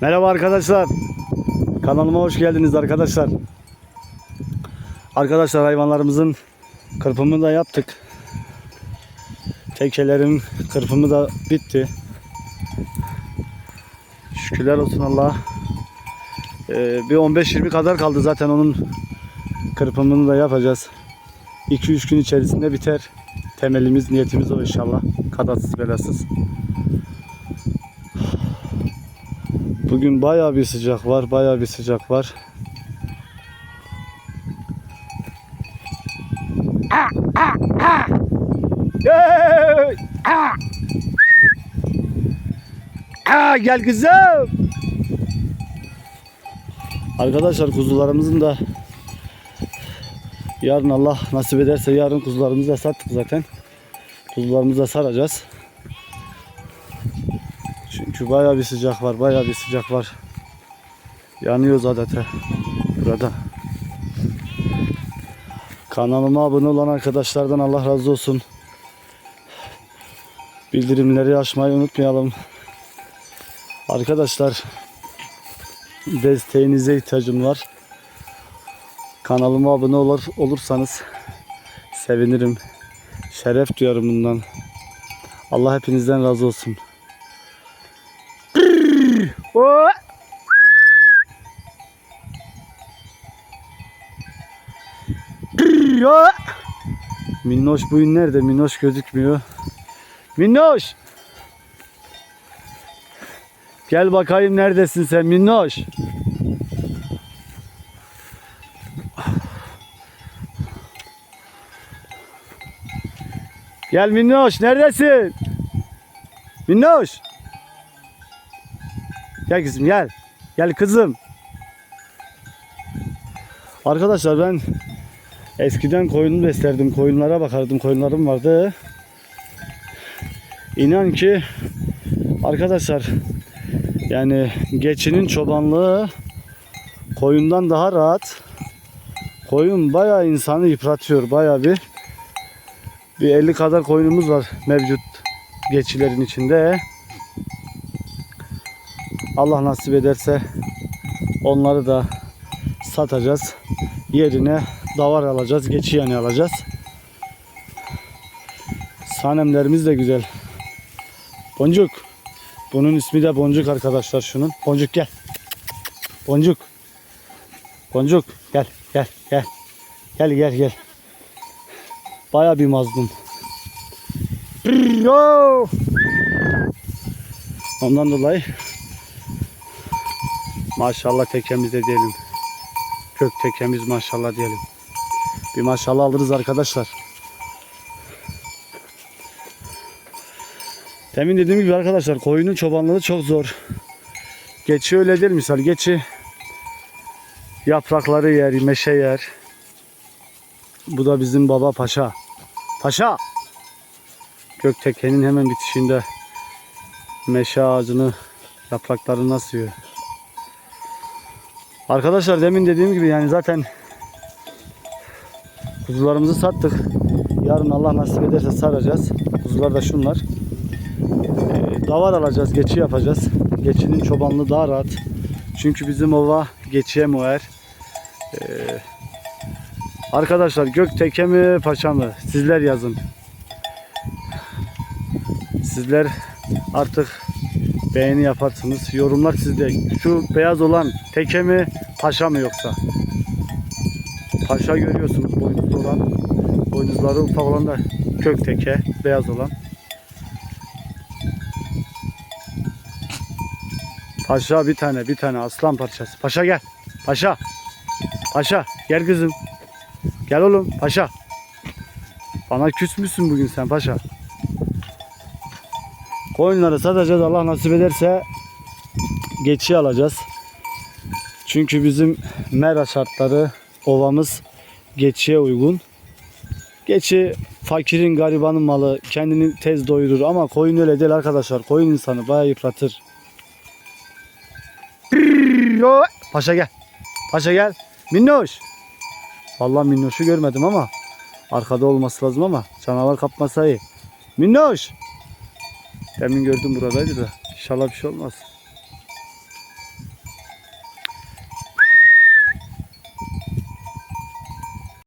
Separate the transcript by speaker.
Speaker 1: Merhaba arkadaşlar. Kanalıma hoş geldiniz arkadaşlar. Arkadaşlar hayvanlarımızın kırpımını da yaptık. Tekelerin kırpımı da bitti. Şükürler olsun Allah. Ee, bir 15-20 kadar kaldı zaten onun kırpımını da yapacağız. 2-3 gün içerisinde biter. Temelimiz, niyetimiz o inşallah. Kadatsız belasız. Bugün bayağı bir sıcak var, bayağı bir sıcak var. Aa, gel kızım. Arkadaşlar kuzularımızın da yarın Allah nasip ederse yarın kuzularımızı da sattık zaten. Kuzularımızı da saracağız. Çünkü bayağı bir sıcak var, bayağı bir sıcak var. Yanıyoruz adeta burada. Kanalıma abone olan arkadaşlardan Allah razı olsun. Bildirimleri açmayı unutmayalım. Arkadaşlar desteğinize ihtiyacım var. Kanalıma abone olur, olursanız sevinirim. Şeref duyarım bundan. Allah hepinizden razı olsun. Oo! Minnoş bugün nerede? Minnoş gözükmüyor. Minnoş! Gel bakayım neredesin sen Minnoş? Gel Minnoş neredesin? Minnoş! Gel kızım gel. Gel kızım. Arkadaşlar ben eskiden koyun beslerdim. Koyunlara bakardım. Koyunlarım vardı. İnan ki arkadaşlar yani geçinin çobanlığı koyundan daha rahat. Koyun bayağı insanı yıpratıyor. Bayağı bir bir 50 kadar koyunumuz var mevcut geçilerin içinde. Allah nasip ederse onları da satacağız. Yerine davar alacağız, geçi yani alacağız. Sanemlerimiz de güzel. Boncuk. Bunun ismi de Boncuk arkadaşlar şunun. Boncuk gel. Boncuk. Boncuk gel gel gel. Gel gel gel. Baya bir mazlum. Yo! Ondan dolayı Maşallah tekemize diyelim. Kök tekemiz maşallah diyelim. Bir maşallah alırız arkadaşlar. Demin dediğim gibi arkadaşlar koyunun çobanlığı çok zor. Geçi öyle değil misal. Geçi yaprakları yer, meşe yer. Bu da bizim baba paşa. Paşa! Göktekenin hemen bitişinde meşe ağacını yapraklarını asıyor. Arkadaşlar demin dediğim gibi yani zaten kuzularımızı sattık. Yarın Allah nasip ederse saracağız. Kuzular da şunlar. Ee, davar alacağız, geçi yapacağız. Geçinin çobanlığı daha rahat. Çünkü bizim ova geçiye muer. Ee, arkadaşlar Gökteke mi Paşa mı? Sizler yazın. Sizler artık beğeni yaparsınız. Yorumlar sizde. Şu beyaz olan teke mi paşa mı yoksa? Paşa görüyorsunuz boynuzlu olan. Boynuzları ufak olan da kök teke beyaz olan. Paşa bir tane bir tane aslan parçası. Paşa gel. Paşa. Paşa gel kızım. Gel oğlum paşa. Bana küsmüşsün bugün sen paşa. Koyunları satacağız Allah nasip ederse geçi alacağız. Çünkü bizim mera şartları ovamız geçiye uygun. Geçi fakirin garibanın malı kendini tez doyurur ama koyun öyle değil arkadaşlar. Koyun insanı bayağı yıpratır. Paşa gel. Paşa gel. Minnoş. Vallahi minnoşu görmedim ama arkada olması lazım ama canavar kapmasa iyi. Minnoş. Demin gördüm buradaydı da. İnşallah bir şey olmaz.